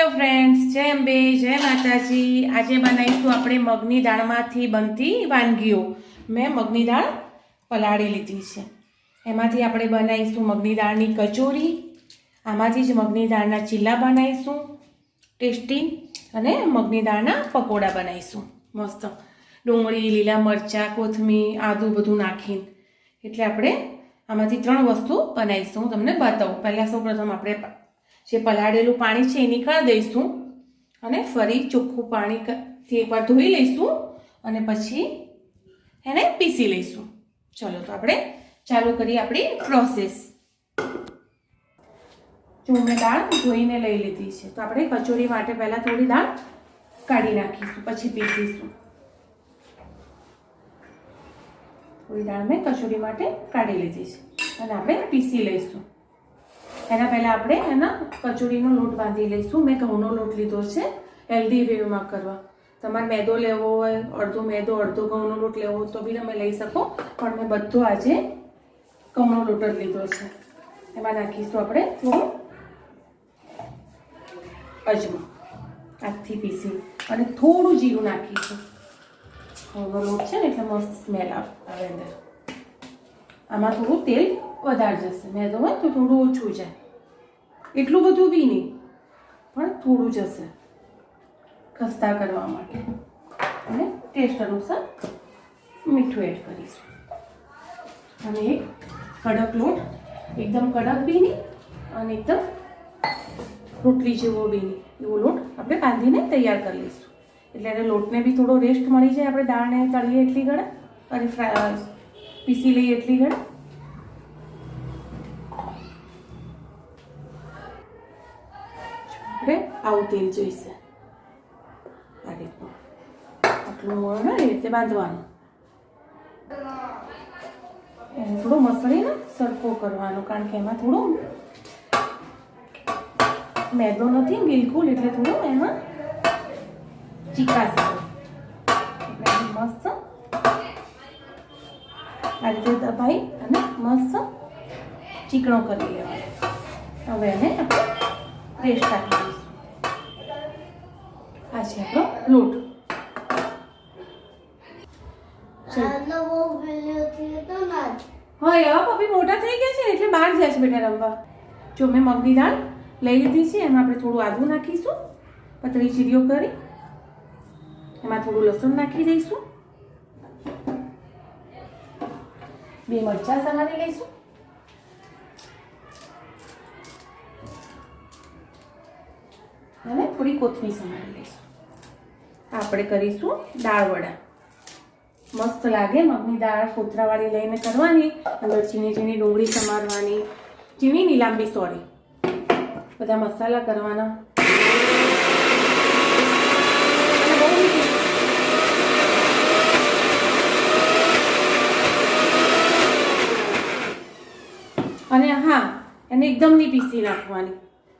Hello friends જય અંબે, જય માતાજી. આજે બનાવીશું આપણે મગની દાળમાંથી બનતી વાનગીઓ. મેં મગની દાળ પલાળી લીધી છે. એમાંથી આપણે બનાવીશું મગની દાળની કચોરી, આમાંથી જ મગની દાળના ચીલા બનાવીશું, ટેસ્ટી, અને મગની દાળના પકોડા બનાવીશું. મસ્ત. ડુંગળી, લીલા મરચાં, કોથમીર, આદું બધું નાખીને. એટલે આપણે આમાંથી ત્રણ વસ્તુ બનાવીશું. હું તમને બતાવું. પહેલાં સૌપ્રથમ આપણે જે પલાળેલું પાણી છે એ નીકાળી દઈશું અને ફરી ચોખ્ખું પાણીથી એકવાર ધોઈ લઈશું અને પછી એને પીસી લઈશું. ચલો, તો આપણે ચાલુ કરીએ આપણી પ્રોસેસ જો દાળ ધોઈને લઈ લીધી છે, તો આપણે કચોરી માટે પહેલાં થોડી દાળ કાઢી નાખીશું, પછી પીસીશું. થોડી દાળ મેં કચોરી માટે કાઢી લીધી છે, અને આપણે પીસી લઈશું. એના પહેલાં આપણે એના કચોરીનો લોટ બાંધી લઈશું. મેં ઘઉંનો લોટ લીધો છે હેલ્ધી વેમાં કરવા. તમારે મેદો લેવો હોય, અડધો મેદો, અડધો ઘઉંનો લોટ લેવો તો બી તમે લઈ શકો. પણ મેં બધો આજે ઘઉંનો લોટ જ લીધો છે. એમાં નાખીશું આપણે થોડું અજમો. આજથી પીસી. અને થોડું જીરું નાખીશું. ઘઉંનો લોટ છે ને, એટલે મસ્ત સ્મેલ આવે અંદર. આમાં થોડું તેલ વધારે જશે. મેદો હોય તો થોડું ઓછું જાય. એટલું બધું બી નહીં. પણ થોડું જ હશે. ખસ્તા કરવા માટે. અને ટેસ્ટ અનુસાર મીઠું એડ કરીશું. અને એક કડક લોટ, એકદમ કડક બી નહીં અને એકદમ રોટલી જેવો બી નહીં. એવો લોટ આપણે બાંધીને તૈયાર કરી લઈશું. એટલે એને લોટને બી થોડો રેસ્ટ મળી જાય. આપણે દાળને તળીએ એટલી ઘડે અને ફ્રાય પીસી લઈએ એટલી ઘડે આપણે આવું તેલ જોઈશે. આ રીતનું આટલું ને એ રીતે બાંધવાનું. એને થોડું મસળીને સરખો કરવાનો, કારણ કે એમાં થોડું મેદો નથી બિલકુલ, એટલે થોડું એમાં ચીકાશ. મસ્ત આ રીતે દબાઈ અને મસ્ત ચીકણો કરી લેવાનો. હવે એને આપણે રેસ્ટ આપી દઈશું આ છે આપણો લોટ હા એવા પપ્પી મોટા થઈ ગયા છે એટલે બહાર જાય છે બેટા રમવા. જો મેં મગની દાળ લઈ લીધી છે એમાં આપણે થોડું આદું નાખીશું પતળી ચીરીઓ કરી. એમાં થોડું લસણ નાખી દઈશું. બે મરચાં સમારી લઈશું. અને થોડી કોથમીર સમારી લઈશું. આપણે કરીશું દાળ વડા. મસ્ત લાગે મગની દાળ કોથરાવાળી લઈને કરવાની, અંદર ઝીણી ઝીણી ડુંગળી સમારવાની ઝીણી ની લાંબી સોરી બધા મસાલા કરવાના. અને હા, એને એકદમ નહીં પીસી નાખવાની.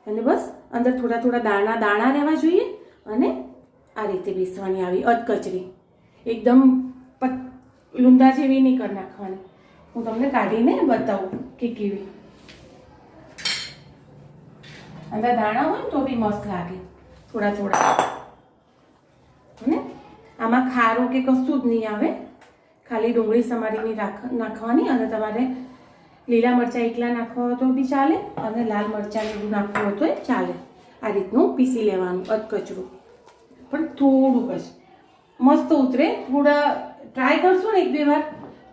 અને બસ, અંદર થોડા થોડા દાણા દાણા રહેવા જોઈએ અને આ રીતે બેસવાની આવી અધકચરી એકદમ લૂંદા જેવી નહીં કરી નાખવાની. હું તમને કાઢીને બતાવું કે કેવી. અંદર દાણા હોય તો બી મસ્ત લાગે. થોડા થોડા. ને? આમાં ખારો કે કશું જ નહીં આવે. ખાલી ડુંગળી સમારીની નાખવાની અને તમારે લીલા મરચાં એકલા નાખવા હોય તો બી ચાલે અને લાલ મરચાં એવું નાખવું હોય તો ચાલે. આ રીતનું પીસી લેવાનું અધકચરું પણ થોડુંક જ મસ્ત ઉતરે. થોડા ટ્રાય કરશું ને એક બે વાર.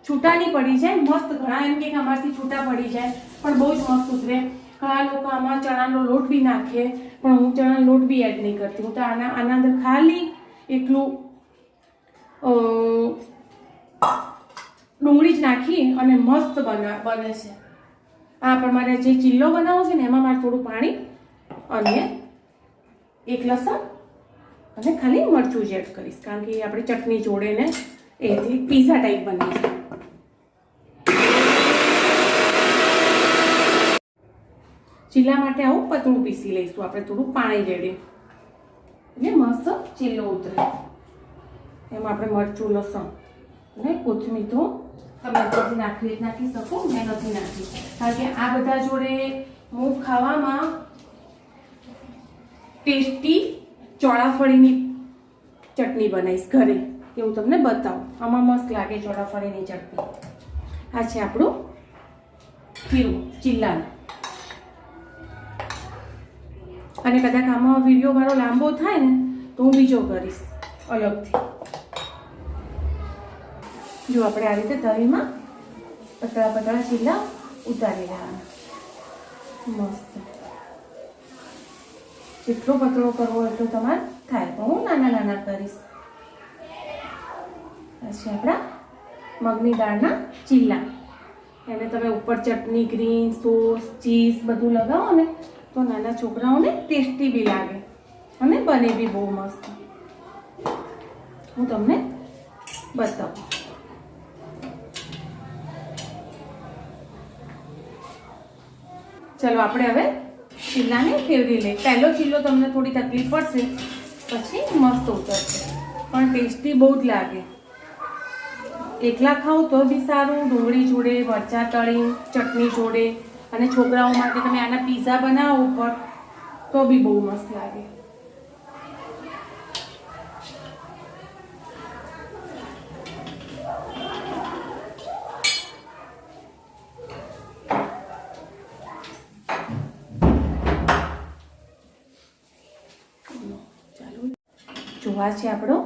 છૂટા નહીં પડી જાય. મસ્ત ઘણા એમ કે આમાંથી છૂટા પડી જાય. પણ બહુ જ મસ્ત ઉતરે. ઘણા લોકો આમાં ચણાનો લોટ બી નાખે. પણ હું ચણાનો લોટ બી એડ નહીં કરતી. હું તો આના આના અંદર ખાલી એટલું ડુંગળી જ નાખી અને મસ્ત બના, બને છે. આ પણ મારે જે ચીલ્લો બનાવવો છે ને, એમાં મારે થોડું પાણી અને એક લસણ અને ખાલી મરચું જ એડ કરીશ, કારણ કે આપણે ચટણી જોડે ને એથી પીઝા ટાઈપ બનાવીશું ચીલા માટે આવું પતળું પીસી લઈશું, આપણે થોડું પાણી રેડી એટલે મસ્ત ચીલો ઉતરે. એમાં આપણે મરચું, લસણ અને કોથમીર તો તમે અત્યારથી નાખી નાખી શકો, મેં નથી નાખી. કારણ કે આ બધા જોડે હું ખાવામાં ટેસ્ટી ચોળાફળીની ચટણી બનાવીશ ઘરે, એ હું તમને બતાવું. આમાં મસ્ત લાગે ચોળાફળીની ચટણી. આ છે આપણું ખીરું, ચિલ્લાનું. અને કદાચ આમાં વીડિયો મારો લાંબો થાય ને, તો હું બીજો કરીશ, અલગથી. જો આપણે આ રીતે તવીમાં પતળા પતળા ચીલા ઉતારી લેવાના. મસ્ત. જેટલો પતળો કરવો એટલો તમારે થાય. તો હું નાના નાના કરીશ. પછી આપણા મગની દાળના ચીલા. એને તમે ઉપર ચટણી, ગ્રીન સોસ, ચીઝ બધું લગાવો ને, તો નાના છોકરાઓને ટેસ્ટી બી લાગે. અને બને બી બહુ મસ્ત. હું તમને બતાવું. ચલો, આપણે હવે ચીલાને ફેરવી લે. પહેલો ચીલો તમને થોડી તકલીફ પડશે, પછી મસ્ત ઉતરશે. પણ ટેસ્ટી બહુ જ લાગે. એકલા ખાવ તો બી સારું, ડુંગળી જોડે, મરચાં તળી, ચટણી જોડે. અને છોકરાઓ માટે તમે આના પીઝા બનાવો ઉપર, તો બી બહુ મસ્ત લાગે ચાલો જોવા છે આપણો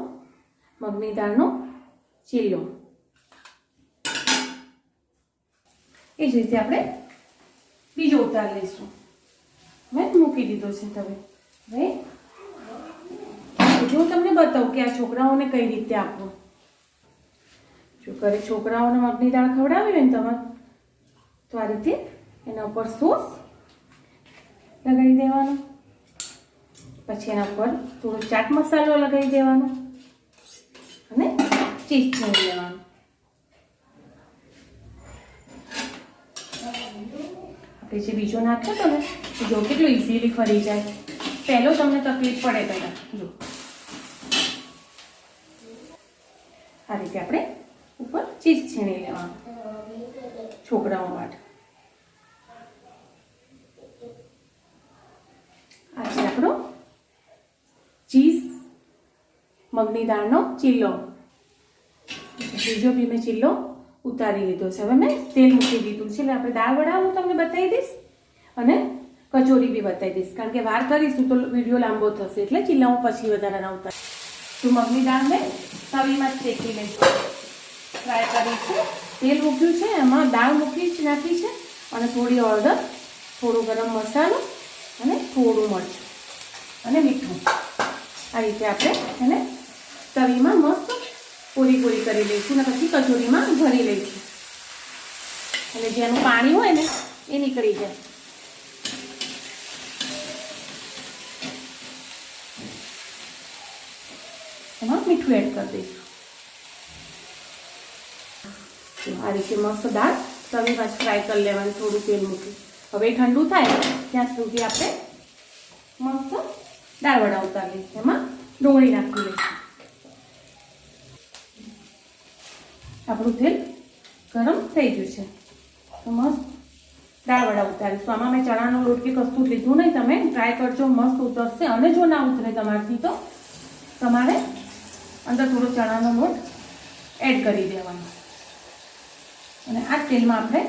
મગની દાળનો ચીલો એ જ રીતે આપણે બીજો ઉતાર લઈશું. હવે મૂકી દીધો છે તમે. હવે હું તમને બતાવું કે આ છોકરાઓને કઈ રીતે આપવું. જો ઘરે છોકરાઓને મગની દાળ ખવડાવી હોય ને તમે, તો આ રીતે એના ઉપર સોસ લગાવી દેવાનો. પછી એના ઉપર થોડો ચાટ મસાલો લગાવી દેવાનો અને ચીઝ છીણી લેવાનું. આપણે જે બીજો નાખ્યો હતો ને જો કેટલો ઇઝીલી ફરી જાય. પહેલો તમને તકલીફ પડે પહેલાં. જો. આ રીતે આપણે ઉપર ચીઝ છીણી લેવાનું છોકરાઓ માટે. આ છે આપણો ચીઝ મગની દાળનો ચીલ્લો બીજો બી મેં ચીલ્લો ઉતારી લીધો છે. હવે મેં તેલ મૂકી દીધું છે. એટલે આપણે દાળ વડા હું તમને બતાવી દઈશ અને કચોરી બી બતાવી દઈશ. કારણ કે વાર કરીશું તો વીડિયો લાંબો થશે. એટલે ચીલ્લા હું પછી વધારાના ઉતાર તો મગની દાળ મેં તવીમાં શેકી લઈશું ફ્રાય કરી તેલ મૂક્યું છે. એમાં દાળ મૂકી જ નાખી છે. અને થોડી હળદર, થોડો ગરમ મસાલો અને થોડું મરચું અને મીઠું. આ રીતે આપણે એને તવીમાં મસ્ત પૂરી પૂરી કરી લઈશું અને પછી કચોરીમાં ભરી લઈશું. એટલે જેનું પાણી હોય ને એ નીકળી જાય. એમાં મીઠું એડ કરી દઈશું. આ રીતે મસ્ત દાળ તવીમાં ફ્રાય કરી લેવાનું, થોડું તેલ મૂકી. હવે ઠંડુ થાય ત્યાં સુધી આપણે દાળ વડા ઉતારી એમાં ડુંગળી નાખી લઈશું. આપણું તેલ ગરમ થઈ ગયું છે. તો મસ્ત દાળ વડા ઉતારીશું. આમાં મેં ચણાનો લોટ કે કશું લીધું નહીં. તમે ટ્રાય કરજો, મસ્ત ઉતરશે. અને જો ના ઉતરે તમારથી, તો તમારે અંદર થોડો ચણાનો લોટ એડ કરી દેવાનો. અને આ તેલમાં આપણે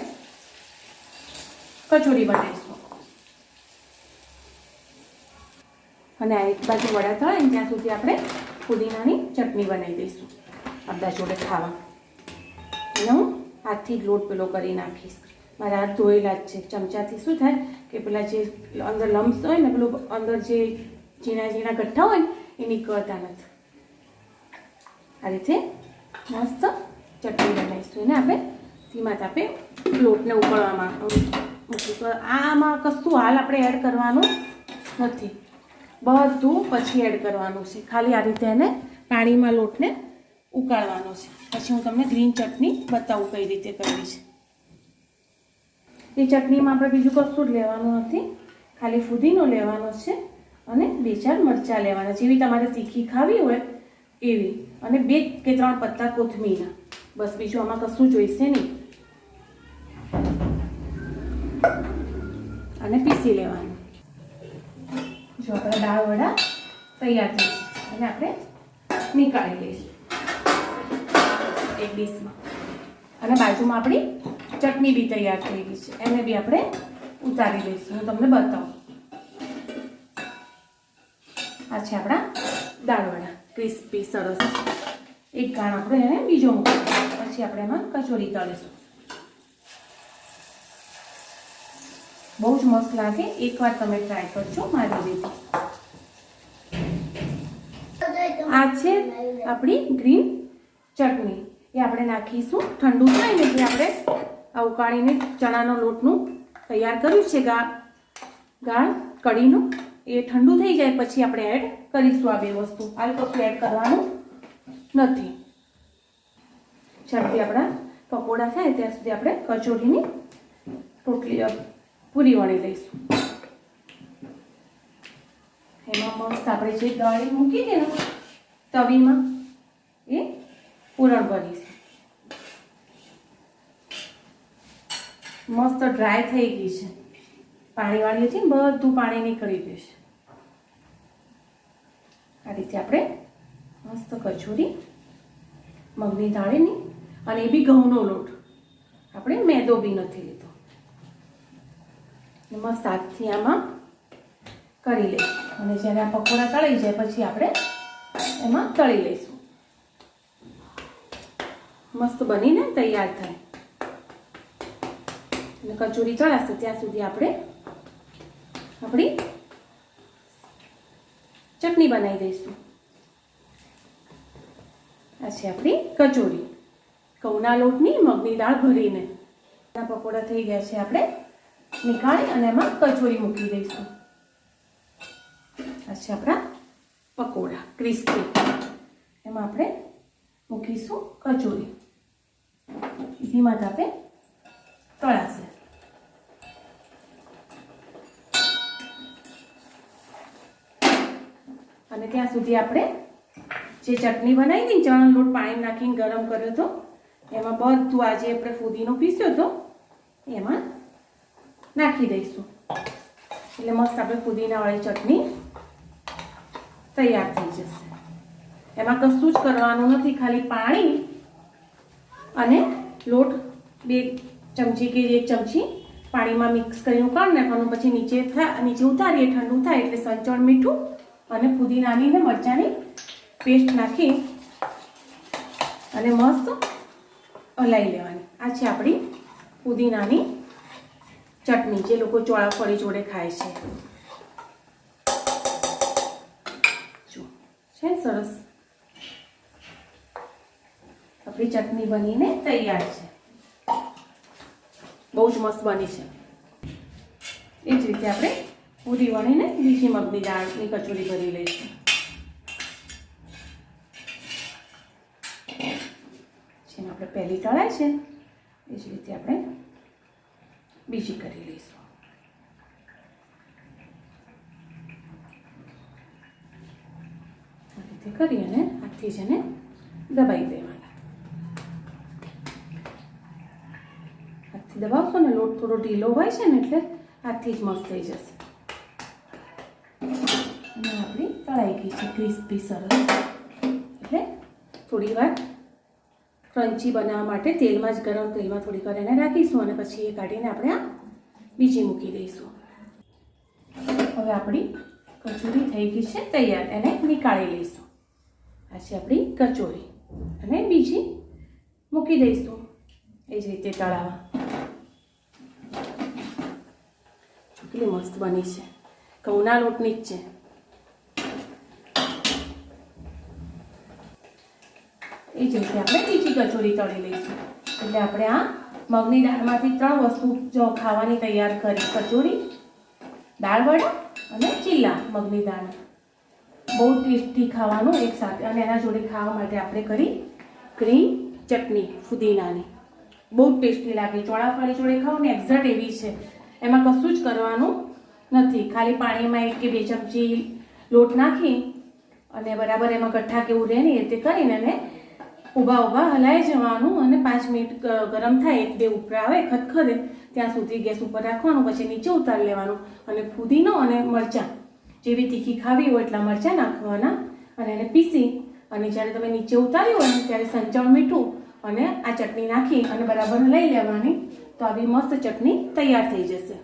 કચોરી બનાવીશું. અને આ એક બાજુ વડા થાય ત્યાં સુધી આપણે પુદીનાની ચટણી બનાવી દઈશું. અડધા જોડે ખાવા. અને હું હાથથી લોટ પેલો કરી નાખીશ. મારા હાથ ધોયેલા જ છે. ચમચાથી શું થાય કે પેલા જે અંદર લમ્સ હોય ને, પેલું અંદર જે ઝીણા ઝીણા ગઠ્ઠા હોય ને, એ નીકળતા નથી. આ રીતે મસ્ત ચટણી બનાવીશું. એને આપણે ધીમા તાપે લોટને ઉકળવામાં મૂકીશું. આમાં કશું હાલ આપણે એડ કરવાનું નથી. બધું પછી એડ કરવાનું છે. ખાલી આ રીતે એને પાણીમાં લોટને ઉકાળવાનો છે. પછી હું તમને ગ્રીન ચટણી બતાવું કઈ રીતે કરવી છે. એ ચટણીમાં આપણે બીજું કશું જ લેવાનું નથી. ખાલી ફુદીનો લેવાનો છે અને બે ચાર મરચાં લેવાના. જેવી તમારે તીખી ખાવી હોય એવી. અને બે કે ત્રણ પત્તા કોથમીરના. બસ બીજું આમાં કશું જોઈશે નહીં. અને પીસી લેવાનું. જો આપણા દાળ વડા તૈયાર થઈ છે. અને આપણે નીકાળી લઈશું. એક ડીશમાં. અને બાજુમાં આપણી ચટણી બી તૈયાર થઈ ગઈ છે. એને બી આપણે ઉતારી લઈશું. હું તમને બતાવું. આ છે આપણા દાળવડા ક્રિસ્પી, સરસ. એક ગાણ આપણે એને બીજો મૂકીશું પછી આપણે એમાં કચોરી તળીશું. બહુ જ મસ્ત લાગે. એકવાર તમે ટ્રાય કરજો મારી રીતે. આ છે આપણી ગ્રીન ચટણી. એ આપણે નાખીશું ઠંડુ થાય ને એટલે આપણે ઉકાળીને ચણાનો લોટનું તૈયાર કર્યું છે ગા ગાળ કઢીનું. એ ઠંડુ થઈ જાય પછી આપણે એડ કરીશું આ બે વસ્તુ. આ કશું એડ કરવાનું? નથી. ઝડપી આપણા પકોડા થાય ત્યાં સુધી આપણે કચોરીની રોટલી અ, પૂરી વણી લઈશું. એમાં મસ્ત આપણે જે દળી મૂકી દે ને, તવીમાં, એ પૂરણ ભરીશું મસ્ત ડ્રાય થઈ ગઈ છે. પાણીવાળી હતી બધું પાણી નીકળી જશે આ રીતે આપણે મસ્ત કચોરી, મગની દાળીની, અને એ બી ઘઉંનો લોટ. આપણે મેદો બી નથી લીધો. ને મસ્ત હાથથી આમાં કરી લઈશું. અને જ્યારે આ પકોડા તળી જાય, પછી આપણે એમાં તળી લઈશું. મસ્ત બનીને તૈયાર થાય. અને કચોરી ચડાશે, ત્યાં સુધી આપણે આપણી ચટણી બનાવી દઈશું. આ છે આપણી કચોરી. ઘઉંના લોટની, મગની દાળ ભરીને. પકોડા થઈ ગયા છે આપણે નીકાળી અને એમાં કચોરી મૂકી દઈશું. આ છે આપણા પકોડા ક્રિસ્પી એમાં આપણે મૂકીશું કચોરી. ધીમા તાપે તળાશે. અને ત્યાં સુધી આપણે જે ચટણી બનાવી હતી ચણ લોટ પાણી નાખીને ગરમ કર્યો હતો, એમાં બધું આજે આપણે ફુદીનો પીસ્યો હતો, એમાં નાખી દઈશું. એટલે મસ્ત આપણે ફુદીનાવાળી ચટણી તૈયાર થઈ જશે. એમાં કશું જ કરવાનું નથી, ખાલી પાણી અને લોટ બે ચમચી કે એક ચમચી પાણીમાં મિક્સ કરીને ઉકાળી નાખવાનું. પછી નીચે થાય નીચે ઉતારીએ, ઠંડુ થાય એટલે સંચળ મીઠું અને પુદીનાની ને મરચાંની પેસ્ટ નાખી અને મસ્ત હલાવી લેવાની. આ છે આપણી પુદીનાની ચટણી, જે લોકો ચોળાફળી જોડે ખાય છે. છે સરસ? આપણી ચટણી બનીને તૈયાર છે. બહુ જ મસ્ત બની છે. એ જ રીતે આપણે પૂરી વણીને બીજી મગની દાળની કચોરી કરી લઈશું. જેને આપણે પહેલી તળાય છે, એ જ રીતે આપણે બીજી કરી લઈશું. કરી અને હાથથી જ એને દબાઈ દેવાના. હાથથી દબાવશો ને લોટ થોડો ઢીલો હોય છે ને એટલે હાથથી જ મસ્ત થઈ જશે. અને આપણી તળાઈ ગઈ છે ક્રિસ્પી સરસ. એટલે થોડી વાર ક્રન્ચી બનાવવા માટે તેલમાં જ ગરમ તેલમાં થોડી વાર એને રાખીશું અને પછી એ કાઢીને આપણે આ બીજી મૂકી દઈશું. હવે આપણી કચોરી થઈ ગઈ છે તૈયાર, એને નીકાળી લઈશું. આ છે આપણી કચોરી અને બીજી મૂકી દઈશું એ જ રીતે તળાવા કેટલી મસ્ત બની છે. ઘઉંના લોટની જ છે. એ જ આપણે બીજી કચોરી તળી લઈશું. એટલે આપણે આ મગની દાળમાંથી ત્રણ વસ્તુ જો ખાવાની તૈયાર કરી, કચોરી, દાળ વડા અને ચીલા મગની દાળ. બહુ ટેસ્ટી ખાવાનું એક સાથે, અને એના જોડે ખાવા માટે આપણે કરી ગ્રીન ચટણી ફુદીનાની. બહુ ટેસ્ટી લાગે. ચોળાફળી જોડે ખાઓ ને એક્ઝેક્ટ એવી છે. એમાં કશું જ કરવાનું નથી. ખાલી પાણીમાં એક કે બે ચમચી લોટ નાખી અને બરાબર એમાં ગઠ્ઠા કેવું રહે ને એ રીતે કરીને એને ઊભા ઊભા હલાઈ જવાનું અને પાંચ મિનિટ ગરમ થાય એક બે ઉપર આવે, ખદખદે, ત્યાં સુધી ગેસ ઉપર રાખવાનું, પછી નીચે ઉતારી લેવાનું અને ફુદીનો અને મરચાં. જેવી તીખી ખાવી હોય એટલા મરચાં નાખવાના અને એને પીસી અને જ્યારે તમે નીચે ઉતાર્યું હોય ને, ત્યારે સંચળ મીઠું અને આ ચટણી નાખી અને બરાબર લઈ લેવાની, તો આવી મસ્ત ચટણી તૈયાર થઈ જશે.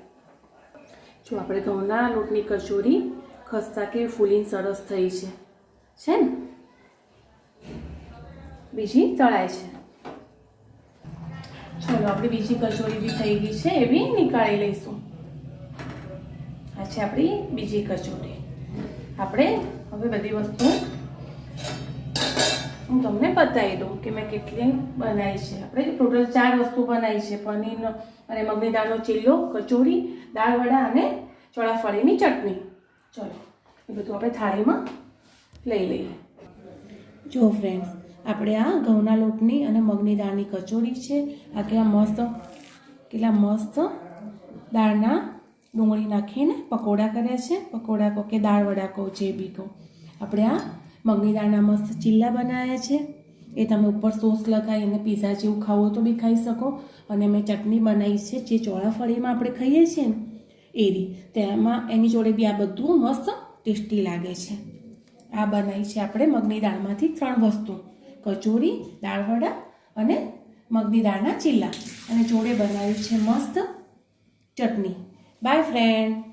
જો આપણે ઘઉંના લોટની કચોરી ખસ્તા કે ફૂલીને સરસ થઈ છે. છે ને? બીજી તળાય છે. ચલો, આપણી બીજી કચોરી બી થઈ ગઈ છે એવી નીકાળી લઈશું. આ છે આપણી બીજી કચોરી. આપણે હવે બધી વસ્તુ હું તમને બતાવી દઉં કે મેં કેટલી બનાવી છે. આપણે ટોટલ ચાર વસ્તુ બનાવી છે પનીરનો અને મગની દાળનો ચીલ્લો, કચોરી દાળવડા અને ચોળાફળીની ચટણી. ચલો, એ બધું આપણે થાળીમાં લઈ લઈએ. જો ફ્રેન્ડ્સ આપણે આ ઘઉંના લોટની અને મગની દાળની કચોરી છે. આ કેવા મસ્ત, કેટલા મસ્ત દાળના ડુંગળી નાખીને પકોડા કર્યા છે. પકોડા કહો કે દાળ વડા કહો, જે બી કહો. આપણે આ મગની દાળના મસ્ત ચીલ્લા બનાવ્યા છે. એ તમે ઉપર સોસ લગાવી અને પીઝા જેવું ખાવો તો બી ખાઈ શકો. અને મેં ચટણી બનાવી છે, જે ચોળાફળીમાં આપણે ખાઈએ છીએ ને, એવી. તેમાં એની જોડે બી આ બધું મસ્ત ટેસ્ટી લાગે છે. આ બનાવી છે આપણે મગની દાળમાંથી ત્રણ વસ્તુ. કચોરી દાળવડા અને મગની દાળના ચીલા અને જોડે બનાવ્યું છે મસ્ત ચટણી. By friend